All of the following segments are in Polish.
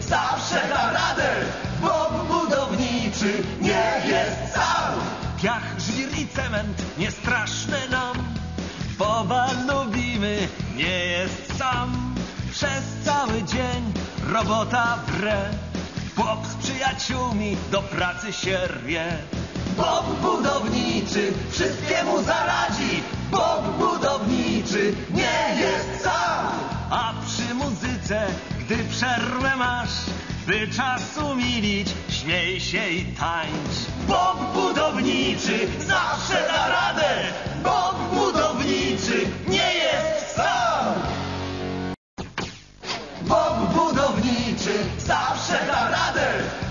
zawsze da radę. Bob budowniczy nie jest sam. Piach, żwir i cement nie straszne nam. Boba lubimy, nie jest sam. Przez cały dzień robota wre. Bob z przyjaciółmi do pracy się rwie. Bob budowniczy wszystkiemu zaradzi. Bob budowniczy nie jest sam. A przy muzyce gdy przerwę masz, by czas umilić, śmiej się i tańcz. Bob budowniczy zawsze da radę. Bob budowniczy nie jest sam. Bob budowniczy zawsze da radę.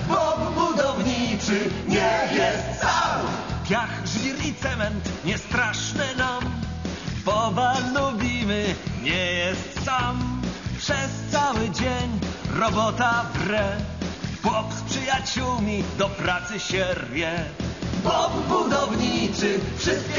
Bob budowniczy nie jest sam. Piach, żwir i cement nie straszne nam. Boba lubimy, nie jest sam. Przez cały dzień robota wre. Bob z przyjaciółmi do pracy się rwie. Bob budowniczy budowniczy